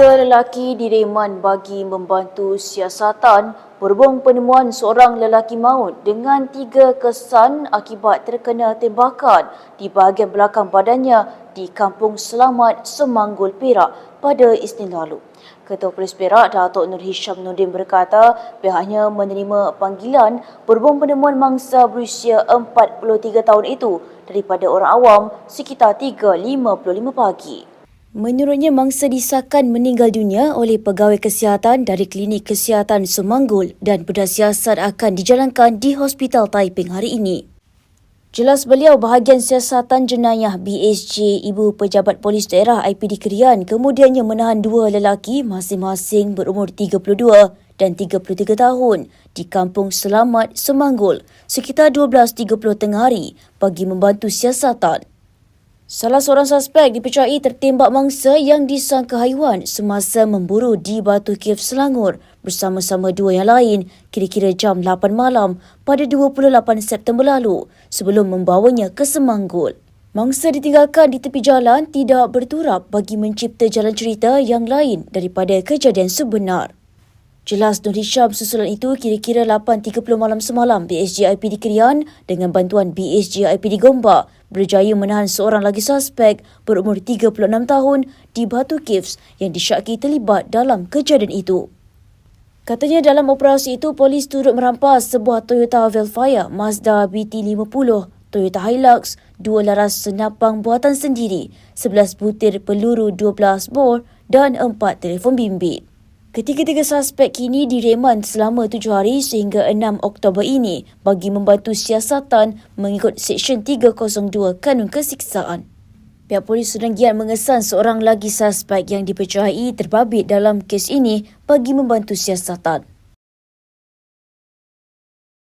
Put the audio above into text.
Tiga lelaki direman bagi membantu siasatan berhubung penemuan seorang lelaki maut dengan tiga kesan akibat terkena tembakan di bahagian belakang badannya di Kampung Selamat, Semanggul, Perak pada Isnin lalu. Ketua Polis Perak, Datuk Nur Hisham Nordin berkata pihaknya menerima panggilan berhubung penemuan mangsa berusia 43 tahun itu daripada orang awam sekitar 3.55 pagi. Menurutnya, mangsa disahkan meninggal dunia oleh pegawai kesihatan dari Klinik Kesihatan Semanggul dan siasat akan dijalankan di Hospital Taiping hari ini. Jelas beliau bahagian siasatan jenayah BSJ Ibu Pejabat Polis Daerah IPD Kerian kemudiannya menahan dua lelaki masing-masing berumur 32 dan 33 tahun di Kampung Selamat, Semanggul sekitar 12.30 tengah hari bagi membantu siasatan. Salah seorang suspek dipercayai tertembak mangsa yang disangka haiwan semasa memburu di Batu Cave Selangor bersama-sama dua yang lain kira-kira jam 8 malam pada 28 September lalu sebelum membawanya ke Semanggul. Mangsa ditinggalkan di tepi jalan tidak berturap bagi mencipta jalan cerita yang lain daripada kejadian sebenar. Jelas Nur Hisham susulan itu kira-kira 8.30 malam semalam BSJ IPD Kerian dengan bantuan BSJ IPD Gombak berjaya menahan seorang lagi suspek berumur 36 tahun di Batu Caves yang disyaki terlibat dalam kejadian itu. Katanya dalam operasi itu polis turut merampas sebuah Toyota Velfire Mazda BT50 Toyota Hilux, dua laras senapang buatan sendiri, 11 butir peluru 12 bor dan empat telefon bimbit. Ketiga-tiga suspek kini direman selama tujuh hari sehingga 6 Oktober ini bagi membantu siasatan mengikut Seksyen 302 Kanun Kesiksaan. Pihak polis sedang giat mengesan seorang lagi suspek yang dipercayai terbabit dalam kes ini bagi membantu siasatan.